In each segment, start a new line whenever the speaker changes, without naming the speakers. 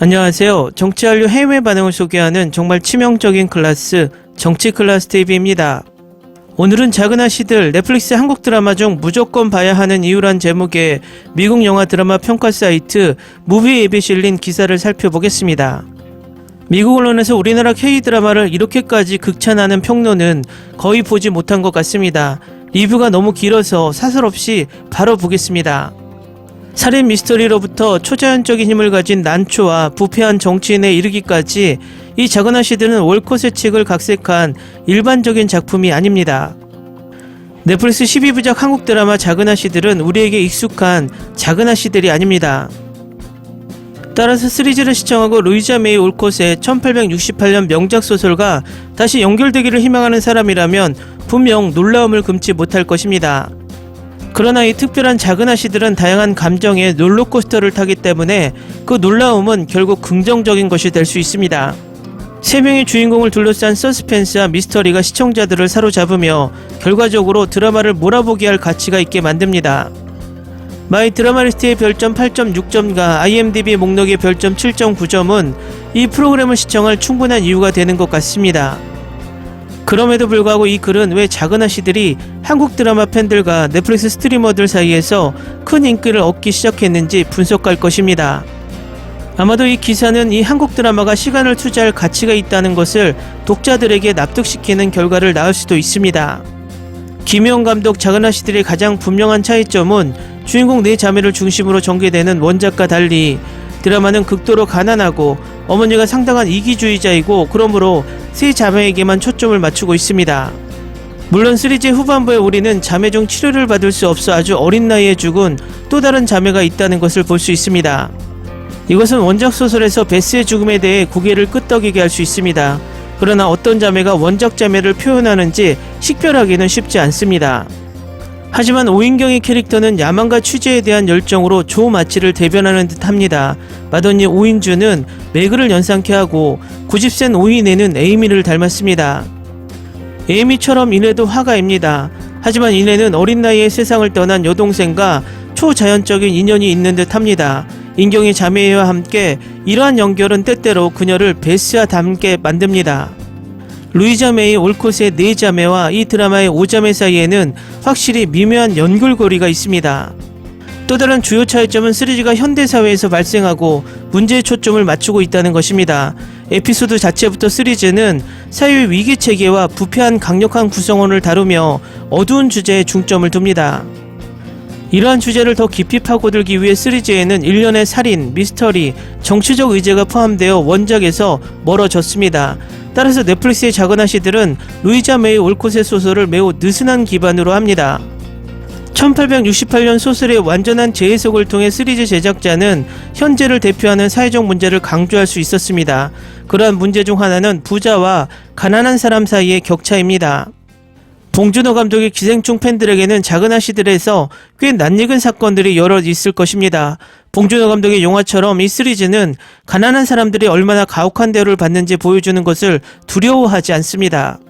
안녕하세요. 정치 한류 해외 반응을 소개하는 정말 치명적인 클래스 정치 클래스 TV입니다. 오늘은 작은 아씨들 넷플릭스 한국 드라마 중 무조건 봐야 하는 이유란 제목의 미국 영화 드라마 평가 사이트 무비 앱에 실린 기사를 살펴보겠습니다. 미국 언론에서 우리나라 K 드라마를 이렇게까지 극찬하는 평론은 거의 보지 못한 것 같습니다. 리뷰가 너무 길어서 사설 없이 바로 보겠습니다. 살인 미스터리로부터 초자연적인 힘을 가진 난초와 부패한 정치인에 이르기까지 이 작은 아씨들은 월컷의 책을 각색한 일반적인 작품이 아닙니다. 넷플릭스 12부작 한국 드라마 작은 아씨들은 우리에게 익숙한 작은 아씨들이 아닙니다. 따라서 시리즈를 시청하고 루이자 메이 올콧의 1868년 명작 소설과 다시 연결되기를 희망하는 사람이라면 분명 놀라움을 금치 못할 것입니다. 그러나 이 특별한 작은 아씨들은 다양한 감정의 롤러코스터를 타기 때문에 그 놀라움은 결국 긍정적인 것이 될 수 있습니다. 세 명의 주인공을 둘러싼 서스펜스와 미스터리가 시청자들을 사로잡으며 결과적으로 드라마를 몰아보게 할 가치가 있게 만듭니다. 마이 드라마리스트의 별점 8.6점과 IMDb 목록의 별점 7.9점은 이 프로그램을 시청할 충분한 이유가 되는 것 같습니다. 그럼에도 불구하고 이 글은 왜 작은 아씨들이 한국 드라마 팬들과 넷플릭스 스트리머들 사이에서 큰 인기를 얻기 시작했는지 분석할 것입니다. 아마도 이 기사는 이 한국 드라마가 시간을 투자할 가치가 있다는 것을 독자들에게 납득시키는 결과를 낳을 수도 있습니다. 김혜원 감독 작은 아씨들의 가장 분명한 차이점은 주인공 네 자매를 중심으로 전개되는 원작과 달리 드라마는 극도로 가난하고 어머니가 상당한 이기주의자이고 그러므로 세 자매에게만 초점을 맞추고 있습니다. 물론 시리즈 후반부에 우리는 자매 중 치료를 받을 수 없어 아주 어린 나이에 죽은 또 다른 자매가 있다는 것을 볼 수 있습니다. 이것은 원작 소설에서 베스의 죽음에 대해 고개를 끄덕이게 할 수 있습니다. 그러나 어떤 자매가 원작 자매를 표현하는지 식별하기는 쉽지 않습니다. 하지만 오인경의 캐릭터는 야망과 취재에 대한 열정으로 조 마치를 대변하는 듯 합니다. 마더니 오인주는 매그를 연상케 하고 90센 오인에는 에이미를 닮았습니다. 에이미처럼 이내도 화가입니다. 하지만 이내는 어린 나이에 세상을 떠난 여동생과 초자연적인 인연이 있는 듯 합니다. 인경의 자매와 함께 이러한 연결은 때때로 그녀를 베스와 닮게 만듭니다. 루이자 메이 올콧의 네 자매와 이 드라마의 오자매 사이에는 확실히 미묘한 연결고리가 있습니다. 또 다른 주요 차이점은 시리즈가 현대사회에서 발생하고 문제의 초점을 맞추고 있다는 것입니다. 에피소드 자체부터 시리즈는 사회 위기 체계와 부패한 강력한 구성원을 다루며 어두운 주제에 중점을 둡니다. 이러한 주제를 더 깊이 파고들기 위해 시리즈에는 일련의 살인, 미스터리, 정치적 의제가 포함되어 원작에서 멀어졌습니다. 따라서 넷플릭스의 작은 아씨들은 루이자 메이 올콧의 소설을 매우 느슨한 기반으로 합니다. 1868년 소설의 완전한 재해석을 통해 시리즈 제작자는 현재를 대표하는 사회적 문제를 강조할 수 있었습니다. 그러한 문제 중 하나는 부자와 가난한 사람 사이의 격차입니다. 봉준호 감독의 기생충 팬들에게는 작은 아씨들에서 꽤 낯익은 사건들이 여러 있을 것입니다. 봉준호 감독의 영화처럼 이 시리즈는 가난한 사람들이 얼마나 가혹한 대우를 받는지 보여주는 것을 두려워하지 않습니다.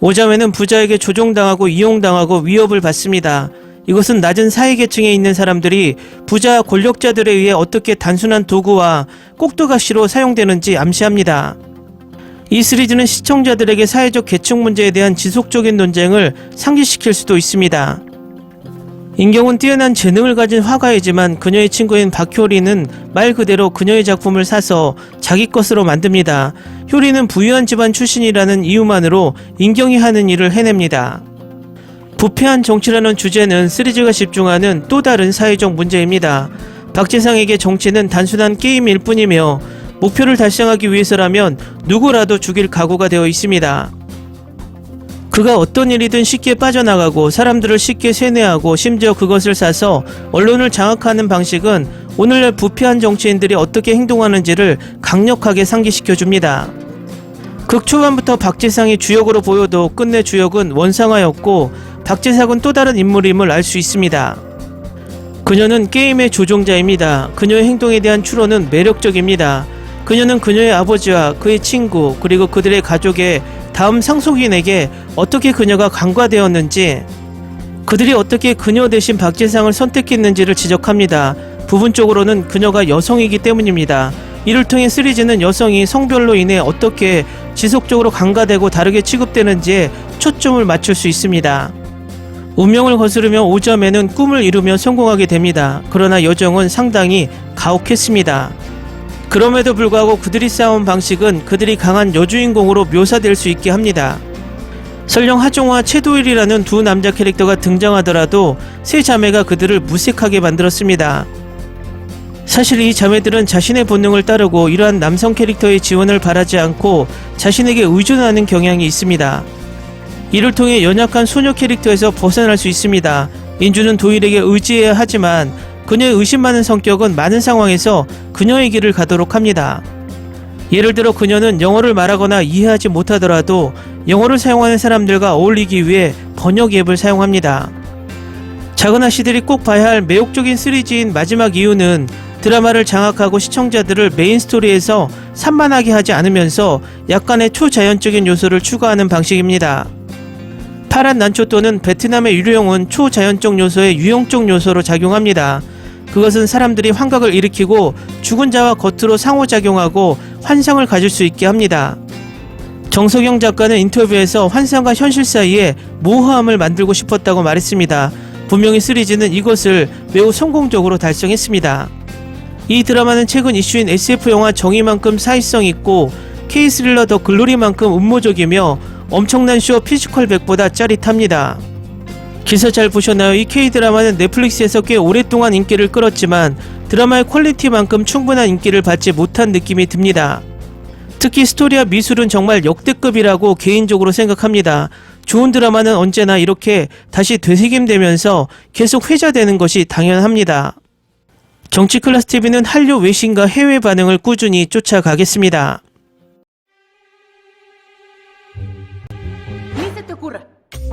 오자매는 부자에게 조종당하고 이용당하고 위협을 받습니다. 이것은 낮은 사회계층에 있는 사람들이 부자 권력자들에 의해 어떻게 단순한 도구와 꼭두가시로 사용되는지 암시합니다. 이 시리즈는 시청자들에게 사회적 계층 문제에 대한 지속적인 논쟁을 상기시킬 수도 있습니다. 인경은 뛰어난 재능을 가진 화가이지만 그녀의 친구인 박효리는 말 그대로 그녀의 작품을 사서 자기 것으로 만듭니다. 효리는 부유한 집안 출신이라는 이유만으로 인경이 하는 일을 해냅니다. 부패한 정치라는 주제는 시리즈가 집중하는 또 다른 사회적 문제입니다. 박재상에게 정치는 단순한 게임일 뿐이며 목표를 달성하기 위해서라면 누구라도 죽일 각오가 되어 있습니다. 그가 어떤 일이든 쉽게 빠져나가고 사람들을 쉽게 세뇌하고 심지어 그것을 사서 언론을 장악하는 방식은 오늘날 부패한 정치인들이 어떻게 행동하는지를 강력하게 상기시켜 줍니다. 극 초반부터 박재상이 주역으로 보여도 끝내 주역은 원상화였고 박재상은 또 다른 인물임을 알 수 있습니다. 그녀는 게임의 조종자입니다. 그녀의 행동에 대한 추론은 매력적입니다. 그녀는 그녀의 아버지와 그의 친구 그리고 그들의 가족의 다음 상속인에게 어떻게 그녀가 간과되었는지 그들이 어떻게 그녀 대신 박재상을 선택했는지를 지적합니다. 부분적으로는 그녀가 여성이기 때문입니다. 이를 통해 시리즈는 여성이 성별로 인해 어떻게 지속적으로 강가되고 다르게 취급되는지에 초점을 맞출 수 있습니다. 운명을 거스르며 5점에는 꿈을 이루며 성공하게 됩니다. 그러나 여정은 상당히 가혹했습니다. 그럼에도 불구하고 그들이 싸운 방식은 그들이 강한 여주인공으로 묘사될 수 있게 합니다. 설령 하종과 최도일이라는 두 남자 캐릭터가 등장하더라도 세 자매가 그들을 무색하게 만들었습니다. 사실 이 자매들은 자신의 본능을 따르고 이러한 남성 캐릭터의 지원을 바라지 않고 자신에게 의존하는 경향이 있습니다. 이를 통해 연약한 소녀 캐릭터에서 벗어날 수 있습니다. 인주는 도일에게 의지해야 하지만 그녀의 의심 많은 성격은 많은 상황에서 그녀의 길을 가도록 합니다. 예를 들어 그녀는 영어를 말하거나 이해하지 못하더라도 영어를 사용하는 사람들과 어울리기 위해 번역 앱을 사용합니다. 작은 아씨들이 꼭 봐야 할 매혹적인 시리즈인 마지막 이유는 드라마를 장악하고 시청자들을 메인 스토리에서 산만하게 하지 않으면서 약간의 초자연적인 요소를 추가하는 방식입니다. 파란 난초 또는 베트남의 유령은 초자연적 요소의 유형적 요소로 작용합니다. 그것은 사람들이 환각을 일으키고 죽은 자와 겉으로 상호작용하고 환상을 가질 수 있게 합니다. 정석영 작가는 인터뷰에서 환상과 현실 사이에 모호함을 만들고 싶었다고 말했습니다. 분명히 시리즈는 이것을 매우 성공적으로 달성했습니다. 이 드라마는 최근 이슈인 SF 영화 정의만큼 사회성 있고 K 스릴러 더 글로리만큼 음모적이며 엄청난 쇼 피지컬 백보다 짜릿합니다. 기사 잘 보셨나요? 이 K 드라마는 넷플릭스에서 꽤 오랫동안 인기를 끌었지만 드라마의 퀄리티만큼 충분한 인기를 받지 못한 느낌이 듭니다. 특히 스토리와 미술은 정말 역대급이라고 개인적으로 생각합니다. 좋은 드라마는 언제나 이렇게 다시 되새김되면서 계속 회자되는 것이 당연합니다. 정치 클래스 TV는 한류 외신과 해외 반응을 꾸준히 쫓아가겠습니다.